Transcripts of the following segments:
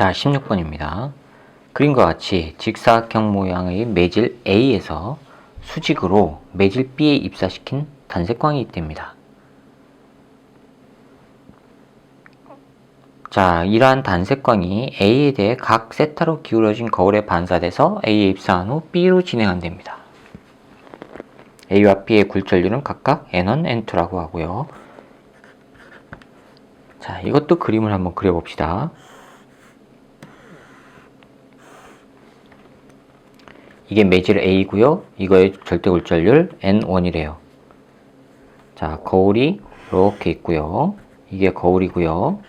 자, 16번입니다. 그림과 같이 직사각형 모양의 매질 A에서 수직으로 매질 B에 입사시킨 단색광이 있답니다. 자, 이러한 단색광이 A에 대해 각 세타로 기울어진 거울에 반사돼서 A에 입사한 후 B로 진행한답니다. A와 B의 굴절률은 각각 N1, N2라고 하고요. 자, 이것도 그림을 한번 그려봅시다. 이게 매질 A고요. 이거의 절대 굴절률 N1이래요. 자, 거울이 이렇게 있고요. 이게 거울이고요.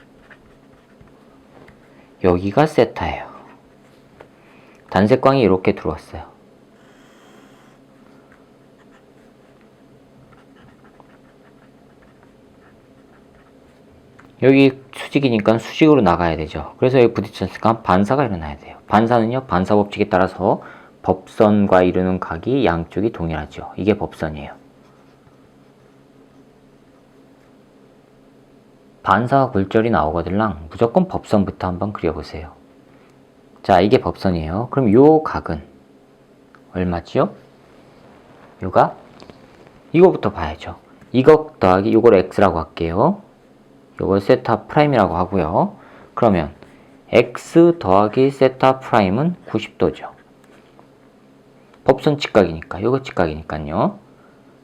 여기가 세타예요. 단색광이 이렇게 들어왔어요. 여기 수직이니까 수직으로 나가야 되죠. 그래서 여기 부딪혔으니까 반사가 일어나야 돼요. 반사는요, 반사 법칙에 따라서 법선과 이루는 각이 양쪽이 동일하죠. 이게 법선이에요. 반사와 굴절이 나오거들랑 무조건 법선부터 한번 그려보세요. 자, 이게 법선이에요. 그럼 요 각은 얼마지요? 요가 이거부터 봐야죠. 이거 더하기 요걸 x라고 할게요. 요걸 세타 프라임이라고 하고요. 그러면 x 더하기 세타 프라임은 90도죠. 법선 직각이니까 요거 직각이니까요.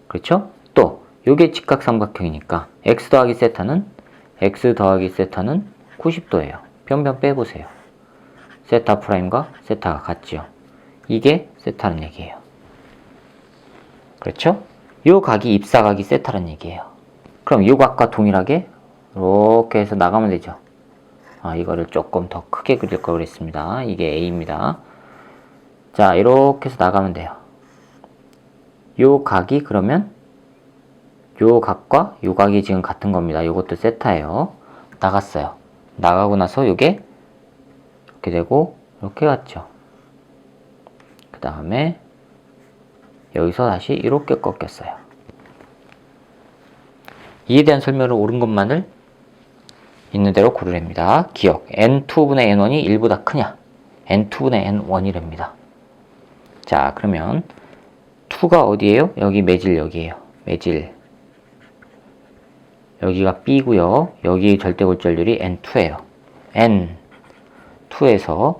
그렇죠? 또 요게 직각 삼각형이니까 x 더하기 세타는 x 더하기 세타는 90도예요. 변변 빼보세요. 세타 프라임과 세타가 같죠. 이게 세타는 얘기예요. 그렇죠? 요 각이 입사각이 세타란 얘기예요. 그럼 요 각과 동일하게 이렇게 해서 나가면 되죠. 아, 이거를 조금 더 크게 그릴 걸 그랬습니다. 이게 A입니다. 자, 이렇게 해서 나가면 돼요. 요 각이 그러면 요 각과 요 각이 지금 같은 겁니다. 요것도 세타예요. 나갔어요. 나가고 나서 요게 이렇게 되고 이렇게 갔죠. 그 다음에 여기서 다시 이렇게 꺾였어요. 이에 대한 설명을 옳은 것만을 있는 대로 고르랍니다. 기억 n2분의 n1이 1보다 크냐? n2분의 n1이랍니다. 자 그러면 2가 어디예요? 여기 매질 여기에요. 매질 여기가 B고요. 여기 절대 골절률이 N2예요. N2에서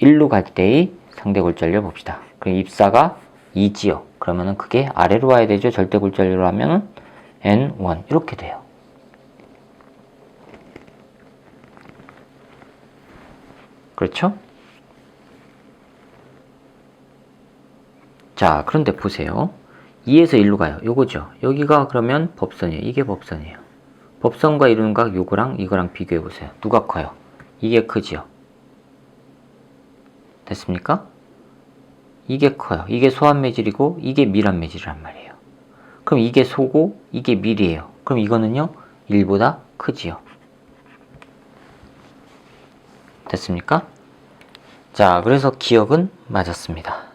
1로 갈 때의 상대 골절률 봅시다. 그럼 입사가 2지요. 그러면은 그게 아래로 와야 되죠. 절대 골절률로 하면은 N1 이렇게 돼요. 그렇죠? 자, 그런데 보세요. 2에서 1로 가요. 요거죠. 여기가 그러면 법선이에요. 이게 법선이에요. 법선과 각 요거랑 이거랑 비교해 보세요. 누가 커요? 이게 크지요. 됐습니까? 이게 커요. 이게 소한 매질이고 이게 밀한 매질이란 말이에요. 그럼 이게 소고 이게 밀이에요. 그럼 이거는요 1보다 크지요. 됐습니까? 자, 그래서 기억은 맞았습니다.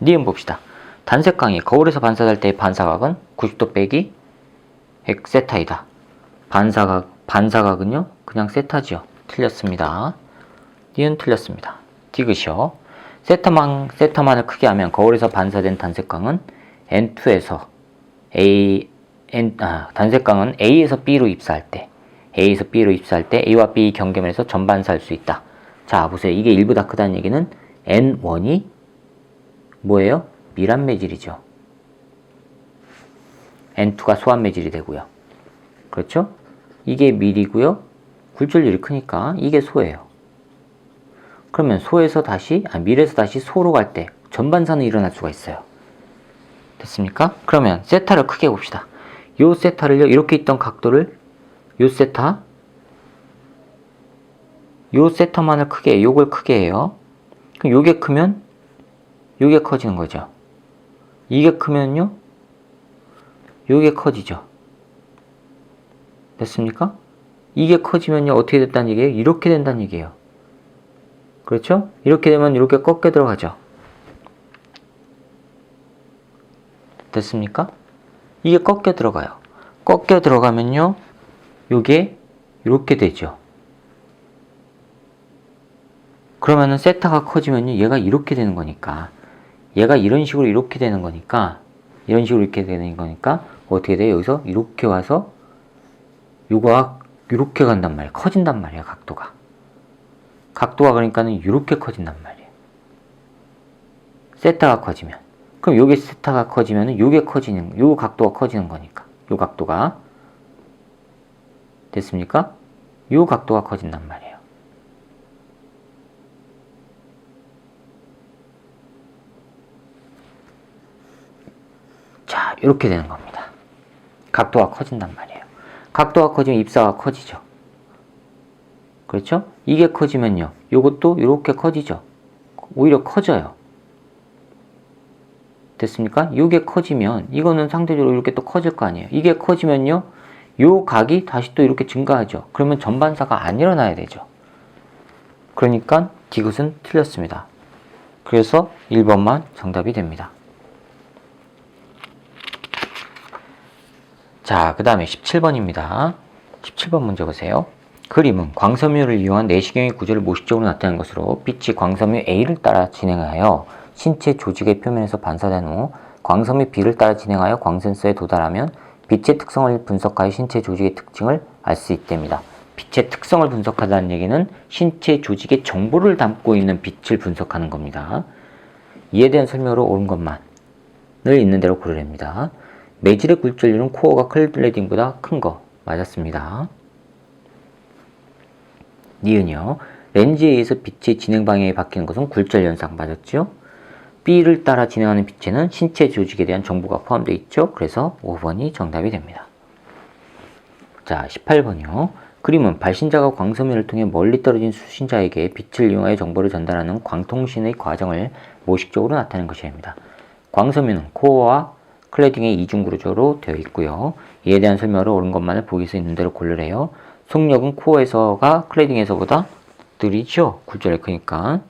니은 봅시다. 단색광이 거울에서 반사될 때의 반사각은 90도 빼기 엑세타이다. 반사각, 반사각은요, 그냥 세타지요. 틀렸습니다. 니은 틀렸습니다. 디귿이요. 세타만, 세타만을 크게 하면 거울에서 반사된 단색광은 N2에서 A, N, 아, 단색광은 A에서 B로 입사할 때, A에서 B로 입사할 때 A와 B 경계면에서 전반사할 수 있다. 자, 보세요. 이게 1보다 크다는 얘기는 N1이 뭐예요? 밀한 매질이죠. N2가 소한 매질이 되고요. 그렇죠? 이게 밀이고요. 굴절률이 크니까 이게 소예요. 그러면 소에서 다시, 아, 밀에서 다시 소로 갈 때 전반사는 일어날 수가 있어요. 됐습니까? 그러면 세타를 크게 봅시다. 요 세타를요, 이렇게 있던 각도를 요 세타, 요 세타만을 크게, 요걸 크게 해요. 그럼 요게 크면 요게 커지는 거죠. 이게 크면요, 요게 커지죠. 됐습니까? 이게 커지면요, 어떻게 됐다는 얘기예요? 이렇게 된다는 얘기예요. 그렇죠? 이렇게 되면 이렇게 꺾여 들어가죠. 됐습니까? 이게 꺾여 들어가요. 꺾여 들어가면요, 요게 이렇게 되죠. 그러면은 세타가 커지면요. 얘가 이렇게 되는 거니까. 얘가 이런 식으로 이렇게 되는 거니까. 이런 식으로 이렇게 되는 거니까. 어떻게 돼요? 여기서 이렇게 와서 요거가 이렇게 간단 말이에요. 커진단 말이에요. 각도가. 각도가 그러니까는 이렇게 커진단 말이에요. 세타가 커지면. 그럼 요게 세타가 커지면은 요게 커지는, 요 각도가 커지는 거니까. 요 각도가. 됐습니까? 요 각도가 커진단 말이에요. 자, 이렇게 되는 겁니다. 각도가 커진단 말이에요. 각도가 커지면 입사가 커지죠. 그렇죠? 이게 커지면요. 요것도 이렇게 커지죠. 오히려 커져요. 됐습니까? 이게 커지면 이거는 상대적으로 이렇게 또 커질 거 아니에요. 이게 커지면요. 요 각이 다시 또 이렇게 증가하죠. 그러면 전반사가 안 일어나야 되죠. 그러니까 디귿은 틀렸습니다. 그래서 1번만 정답이 됩니다. 자, 그 다음에 17번입니다. 17번 문제 보세요. 그림은 광섬유를 이용한 내시경의 구조를 모식적으로 나타낸 것으로 빛이 광섬유 A를 따라 진행하여 신체 조직의 표면에서 반사된 후 광섬유 B를 따라 진행하여 광센서에 도달하면 빛의 특성을 분석하여 신체 조직의 특징을 알 수 있답니다. 빛의 특성을 분석하다는 얘기는 신체 조직의 정보를 담고 있는 빛을 분석하는 겁니다. 이에 대한 설명으로 옳은 것만을 있는 대로 고르랍니다. 매질의 굴절률은 코어가 클레딩보다 큰 거 맞았습니다. 니은이요. 렌즈에 의해서 빛의 진행 방향이 바뀌는 것은 굴절 현상 맞았죠? B를 따라 진행하는 빛에는 신체 조직에 대한 정보가 포함되어 있죠. 그래서 5번이 정답이 됩니다. 자, 18번이요. 그림은 발신자가 광섬유를 통해 멀리 떨어진 수신자에게 빛을 이용하여 정보를 전달하는 광통신의 과정을 모식적으로 나타낸 것입니다. 광섬유는 코어와 클레딩의 이중 구조로 되어 있고요. 이에 대한 설명을 옳은 것만을 보기서 있는 대로 고르래요. 속력은 코어에서가 클레딩에서보다 느리죠. 굴절이 크니까.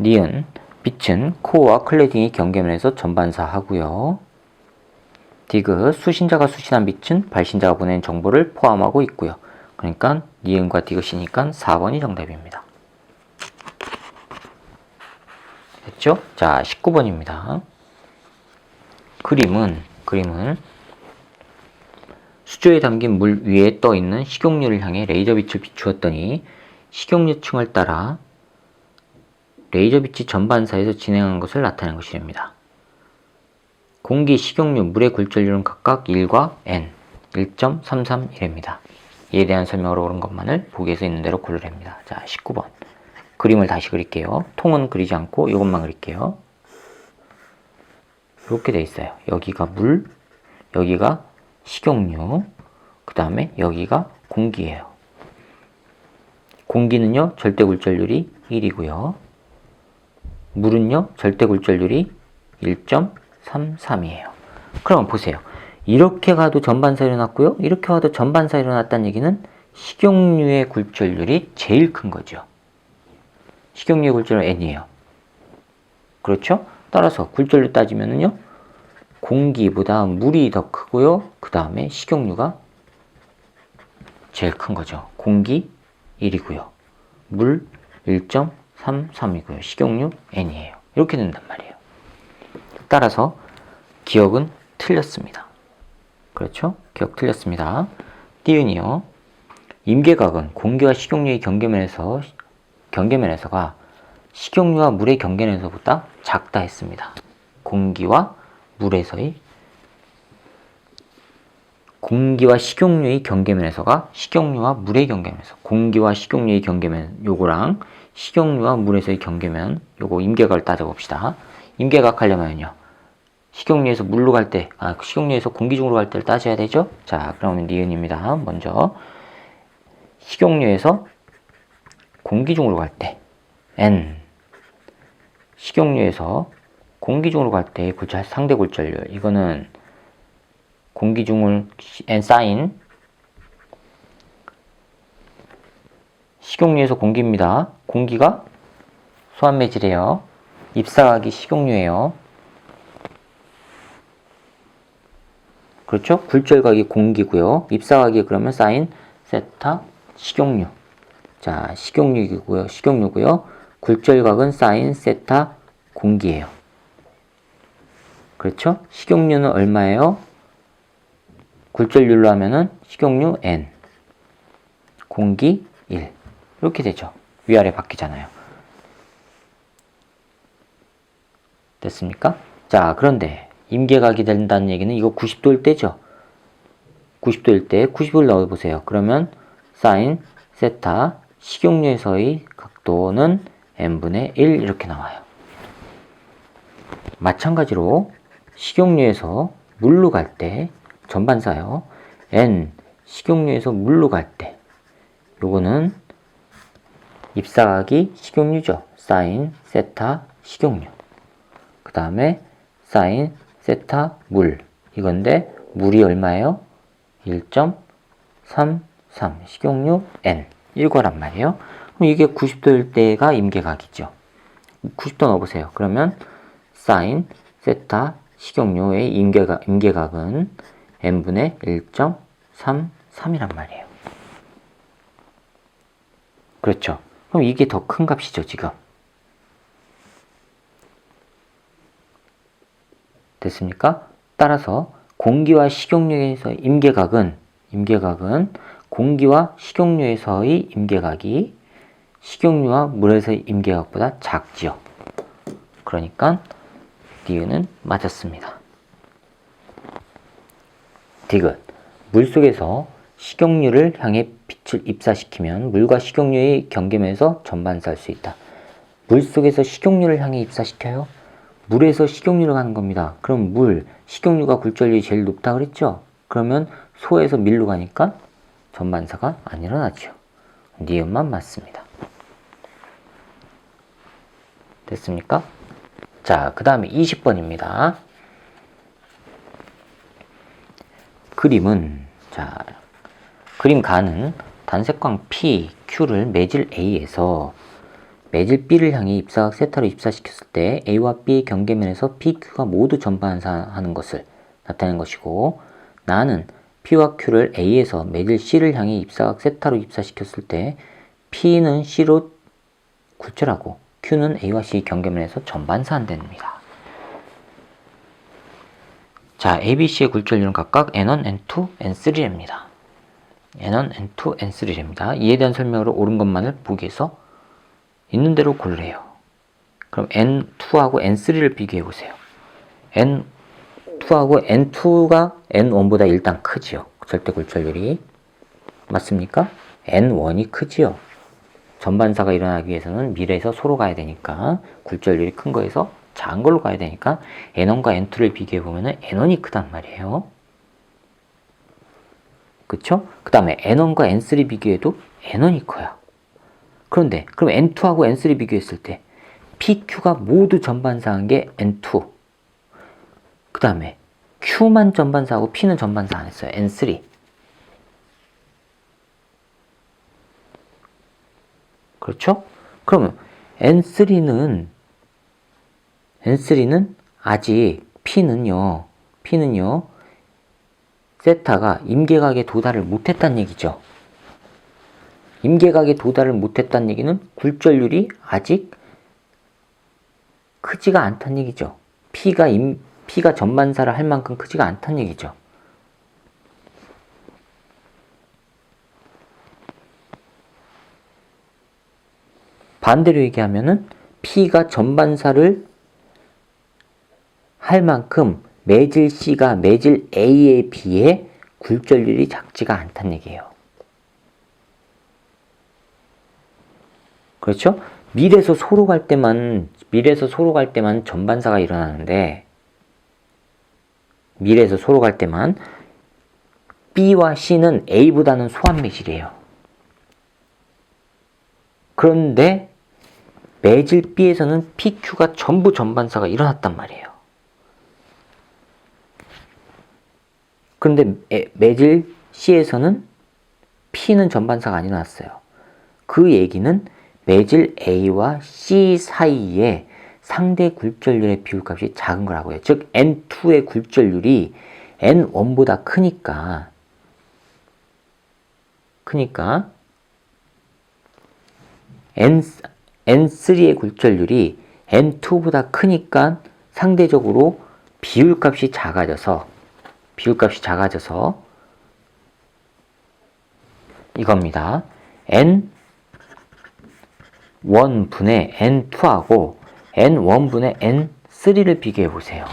니은 빛은 코어와 클레딩이 경계면에서 전반사하고요. 디귿 수신자가 수신한 빛은 발신자가 보낸 정보를 포함하고 있고요. 그러니까 니은과 디귿이니까 4번이 정답입니다. 됐죠? 자, 19번입니다. 그림은 그림은 수조에 담긴 물 위에 떠 있는 식용유를 향해 레이저 빛을 비추었더니 식용유층을 따라 레이저 빛이 전반사에서 진행한 것을 나타낸 것입니다. 공기, 식용유, 물의 굴절률은 각각 1과 n, 1.331입니다. 이에 대한 설명으로 옳은 것만을 보기에서 있는 대로 고르랍니다. 자, 19번. 그림을 다시 그릴게요. 통은 그리지 않고 이것만 그릴게요. 이렇게 돼 있어요. 여기가 물, 여기가 식용유, 그 다음에 여기가 공기예요. 공기는요, 절대 굴절률이 1이고요. 물은요, 절대 굴절률이 1.33이에요. 그럼 보세요. 이렇게 가도 전반사 일어났고요. 이렇게 가도 전반사 일어났다는 얘기는 식용유의 굴절률이 제일 큰 거죠. 식용유의 굴절률 n이에요. 그렇죠? 따라서 굴절률 따지면은요. 공기보다 물이 더 크고요. 그 다음에 식용유가 제일 큰 거죠. 공기 1이고요. 물 1.33이고요. 식용유 n이에요. 이렇게 된단 말이에요. 따라서 기억은 틀렸습니다. 그렇죠? 기억 틀렸습니다. 띠은이요. 임계각은 공기와 식용유의 경계면에서 경계면에서가 식용유와 물의 경계면에서보다 작다 했습니다. 공기와 물에서의 공기와 식용유의 경계면에서가 식용유와 물의 경계면에서 공기와 식용유의 경계면 요거랑 식용유와 물에서의 경계면 요거 임계각을 따져봅시다. 임계각 하려면요. 식용유에서 물로 갈 때, 아, 식용유에서 공기 중으로 갈 때를 따져야 되죠? 자, 그러면 니은입니다. 먼저 식용유에서 공기 중으로 갈 때, N. 식용유에서 공기 중으로 갈 때 굴절 상대 굴절률 이거는 공기 중을 N 사인 식용유에서 공기입니다. 공기가 소환매질이에요. 입사각이 식용유예요. 그렇죠? 굴절각이 공기고요. 입사각이 그러면 사인 세타 식용유. 자, 식용유이고요. 식용유고요. 굴절각은 사인 세타 공기예요. 그렇죠? 식용유는 얼마예요? 굴절율로 하면은 식용유 n 공기 1 이렇게 되죠. 위아래 바뀌잖아요. 됐습니까? 자, 그런데 임계각이 된다는 얘기는 이거 90도일 때죠. 90도일 때 90을 넣어보세요. 그러면 사인 세타 식용유에서의 각도는 n분의 1 이렇게 나와요. 마찬가지로 식용유에서 물로 갈 때 전반사요. n 식용유에서 물로 갈 때 요거는 입사각이 식용유죠. 사인 세타 식용유. 그 다음에 사인 세타 물 이건데 물이 얼마예요? 1.33 식용유 n 이거란 말이에요. 그럼 이게 90도일 때가 임계각이죠. 90도 넣어보세요. 그러면 사인 세타 식용유의 임계각, 임계각은 n분의 1.33이란 말이에요. 그렇죠. 그럼 이게 더 큰 값이죠, 지금. 됐습니까? 따라서 공기와 식용유에서 임계각은 임계각은 공기와 식용유에서의 임계각이 식용유와 물에서의 임계각보다 작지요. 그러니까 니은은 맞았습니다. 디귿 물속에서 식용유를 향해 빛을 입사시키면 물과 식용유의 경계면에서 전반사할 수 있다. 물속에서 식용유를 향해 입사시켜요? 물에서 식용유를 가는 겁니다. 그럼 물, 식용유가 굴절률이 제일 높다 그랬죠? 그러면 소에서 밀로 가니까 전반사가 안 일어나죠. 니은만 맞습니다. 됐습니까? 자, 그 다음에 20번입니다. 그림은, 자, 그림 가는 단색광 P, Q를 매질 A에서 매질 B를 향해 입사각 세타로 입사시켰을 때 A와 B 경계면에서 P, Q가 모두 전반사하는 것을 나타낸 것이고 나는 P와 Q를 A에서 매질 C를 향해 입사각 세타로 입사시켰을 때 P는 C로 굴절하고 Q는 A와 C 경계면에서 전반사한답니다. 자, ABC의 굴절률은 각각 N1, N2, N3입니다. N1, N2, N3입니다. 이에 대한 설명으로 옳은 것만을 보기에서 있는 대로 고르래요. 그럼 N2하고 N3를 비교해 보세요. N2하고 N2가 N1보다 일단 크지요. 절대 굴절률이. 맞습니까? N1이 크지요. 전반사가 일어나기 위해서는 미래에서 소로 가야 되니까 굴절률이 큰 거에서 작은 걸로 가야 되니까 N1과 N2를 비교해 보면은 N1이 크단 말이에요. 그쵸? 그 다음에 N1과 N3 비교해도 N1이 커요. 그런데 그럼 N2하고 N3 비교했을 때 PQ가 모두 전반사한 게 N2. 그 다음에 Q만 전반사하고 P는 전반사 안 했어요. N3. 그렇죠? 그러면 N3는 N3는 아직 P는요. P는요. 세타가 임계각에 도달을 못했다는 얘기죠. 임계각에 도달을 못했다는 얘기는 굴절률이 아직 크지가 않다는 얘기죠. P가 임, P가 전반사를 할 만큼 크지가 않다는 얘기죠. 반대로 얘기하면은 P가 전반사를 할 만큼 매질 C가 매질 A에 비해 굴절률이 작지가 않다는 얘기예요. 그렇죠? 밀에서 소로 갈 때만 밀에서 소로 갈 때만 전반사가 일어나는데 밀에서 소로 갈 때만 B와 C는 A보다는 소한 매질이에요. 그런데 매질 B에서는 PQ가 전부 전반사가 일어났단 말이에요. 그런데 매질 C에서는 P는 전반사가 안 일어났어요. 그 얘기는 매질 A와 C 사이에 상대 굴절률의 비율값이 작은 거라고요. 즉 N2의 굴절률이 N1보다 크니까 크니까 N, N3의 굴절률이 N2보다 크니까 상대적으로 비율값이 작아져서 비율값이 작아져서 이겁니다. N1분의 N2하고 N1분의 N3를 비교해 보세요.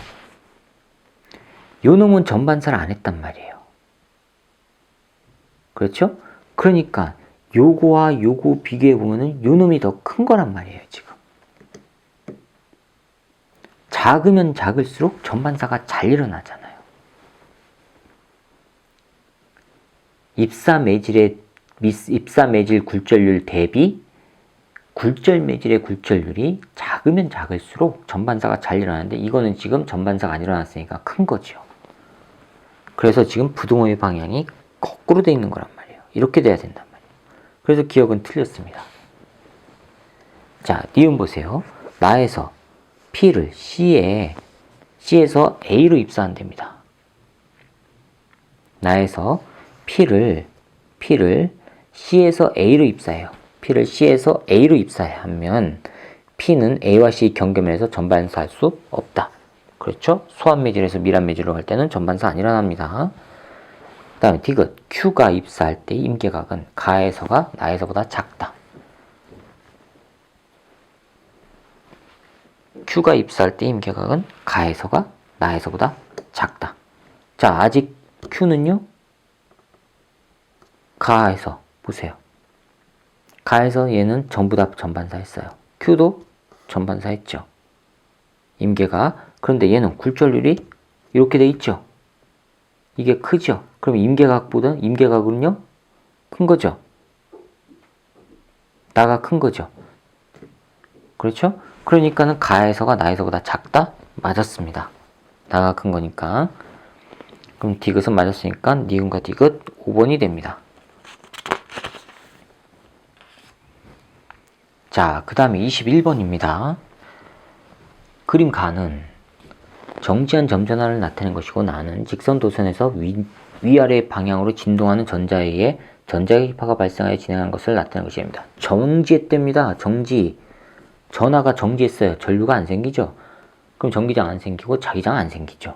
요 놈은 전반사를 안 했단 말이에요. 그렇죠? 그러니까 요거와 요거 비교해 보면은 요 놈이 더 큰 거란 말이에요, 지금. 작으면 작을수록 전반사가 잘 일어나잖아요. 입사 매질의 입사 매질 굴절률 대비 굴절 매질의 굴절률이 작으면 작을수록 전반사가 잘 일어나는데 이거는 지금 전반사가 안 일어났으니까 큰 거죠. 그래서 지금 부등호의 방향이 거꾸로 돼 있는 거란 말이에요. 이렇게 돼야 말이에요. 그래서 기억은 틀렸습니다. 자, 니은 보세요. 나에서 P를 C에 C에서 A로 입사한답니다. 나에서 P를 P를 C에서 A로 입사해요. P를 C에서 A로 입사하면 P는 A와 C 경계면에서 전반사 할 수 없다. 그렇죠? 소환 매질에서 미란 매질로 갈 때는 전반사 안 일어납니다. 그 다음에 디귿 Q가 입사할 때 임계각은 가에서가 나에서보다 작다. Q가 입사할 때 임계각은 가에서가 나에서보다 작다. 자, 아직 Q는요? 가에서 보세요. 가에서 얘는 전부 다 전반사 했어요. Q도 전반사 했죠. 임계가 그런데 얘는 굴절률이 이렇게 돼 있죠. 이게 크죠. 그럼 임계각보다 임계각은요 큰 거죠. 나가 큰 거죠. 그렇죠? 그러니까는 가에서가 나에서보다 작다 맞았습니다. 나가 큰 거니까. 그럼 디귿은 맞았으니까 니은과 디귿 5번이 됩니다. 자, 그 다음에 21번입니다. 그림 가는 정지한 점전화를 나타낸 것이고 나는 직선 도선에서 위, 위아래 방향으로 진동하는 전자에 의해 전자의 기파가 발생하여 진행한 것을 나타낸 것입니다. 정지했답니다. 정지. 전화가 정지했어요. 전류가 안 생기죠. 그럼 전기장 안 생기고 자기장 안 생기죠.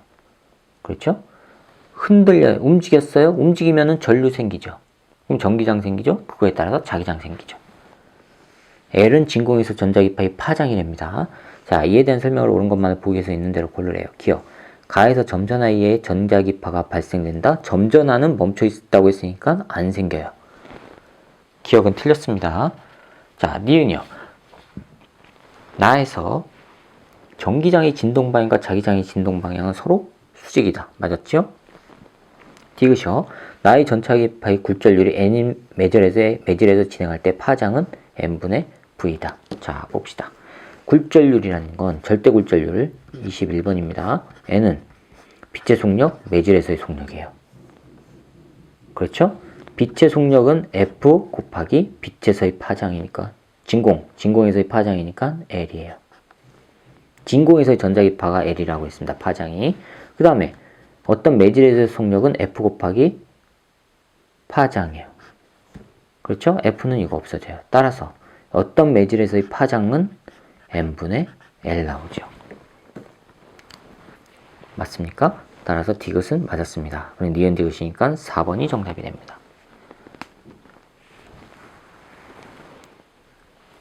그렇죠? 흔들려요. 움직였어요. 움직이면은 전류 생기죠. 그럼 전기장 생기죠. 그거에 따라서 자기장 생기죠. L은 진공에서 전자기파의 파장이랍니다. 자, 이에 대한 설명을 옳은 것만을 보기 위해서 있는 대로 고르래요. 기억. 가에서 점전화에 의해 전자기파가 발생된다. 점전화는 멈춰 있다고 했으니까 안 생겨요. 기억은 틀렸습니다. 자, 니은요. 나에서 전기장의 진동 방향과 자기장의 진동 방향은 서로 수직이다. 맞았죠? 디귿이요. 나의 전차기파의 굴절률이 n인 매절에서, 매질에서 진행할 때 파장은 n분의 v다. 자, 봅시다. 굴절률이라는 건 절대 굴절률 21번입니다. n은 빛의 속력, 매질에서의 속력이에요. 그렇죠? 빛의 속력은 F 곱하기 빛에서의 파장이니까 진공, 진공에서의 파장이니까 L이에요. 진공에서의 전자기파가 L이라고 했습니다. 파장이. 그 다음에 어떤 매질에서의 속력은 F 곱하기 파장이에요. 그렇죠? F는 이거 없어져요. 따라서 어떤 매질에서의 파장은 n분의 L 나오죠. 맞습니까? 따라서 디귿은 맞았습니다. 그럼 니은 디귿이니까 4번이 정답이 됩니다.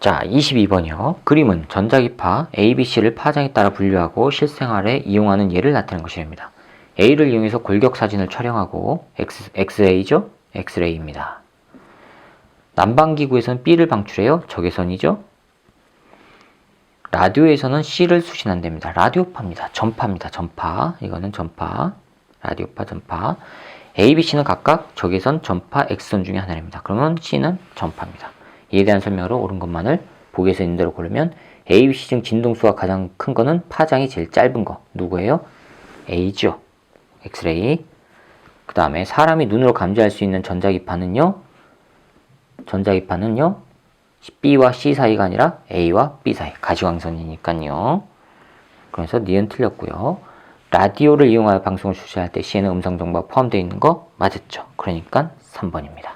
자, 22번이요. 그림은 전자기파 ABC를 파장에 따라 분류하고 실생활에 이용하는 예를 나타낸 것입니다. A를 이용해서 골격 사진을 촬영하고 X, X레이죠? X레이입니다. 난방기구에서는 B를 방출해요. 적외선이죠. 라디오에서는 C를 수신한답니다. 라디오파입니다. 전파입니다. 전파. 이거는 전파. 라디오파, 전파. A, B, C는 각각 적외선, 전파, X선 중에 하나입니다. 그러면 C는 전파입니다. 이에 대한 설명으로 옳은 것만을 보기에서 있는 대로 고르면 A, B, C 중 진동수가 가장 큰 거는 파장이 제일 짧은 거. 누구예요? A죠. 엑스레이. 그 다음에 사람이 눈으로 감지할 수 있는 전자기파는요. 전자기파는요. B와 C 사이가 아니라 A와 B 사이. 가시광선이니까요. 그래서 니은 틀렸고요. 라디오를 이용하여 방송을 출시할 때 C에는 음성 정보가 포함되어 있는 거 맞았죠. 그러니까 3번입니다.